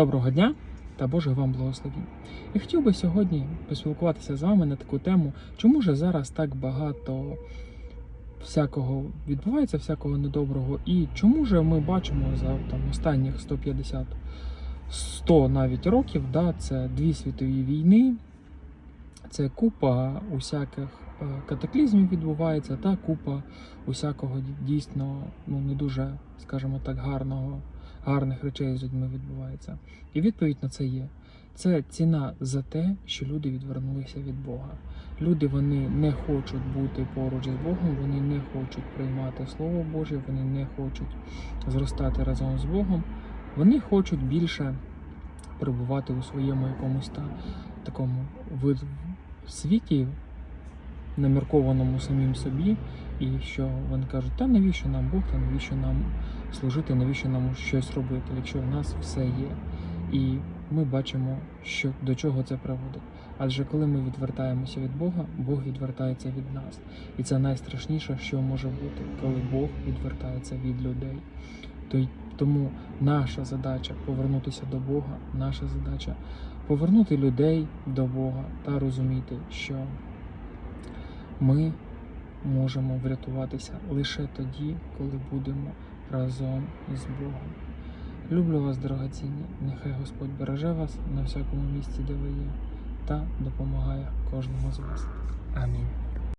Доброго дня та Боже вам благословінь. Я хотів би сьогодні поспілкуватися з вами на таку тему, чому ж зараз так багато всякого відбувається, всякого недоброго, і чому ж ми бачимо за там, останніх 150 100 навіть років, да, це дві світові війни, це купа усяких е, катаклізмів відбувається, та купа усякого дійсно ну, не дуже, скажімо так, гарного гарних речей з людьми відбувається. І відповідь на це є. Це ціна за те, що люди відвернулися від Бога. Люди вони не хочуть бути поруч з Богом, вони не хочуть приймати Слово Боже, вони не хочуть зростати разом з Богом. Вони хочуть більше перебувати у своєму якомусь та такому світі, наміркованому самим собі, і що вони кажуть, та навіщо нам Бог, та навіщо нам служити, навіщо нам щось робити, якщо в нас все є. І ми бачимо, що до чого це приводить. Адже коли ми відвертаємося від Бога, Бог відвертається від нас. І це найстрашніше, що може бути, коли Бог відвертається від людей. То Тому наша задача повернутися до Бога, наша задача повернути людей до Бога та розуміти, що ми можемо врятуватися лише тоді, коли будемо разом із Богом. Люблю вас, дорогоцінні. Нехай Господь береже вас на всякому місці, де ви є, та допомагає кожному з вас. Амінь.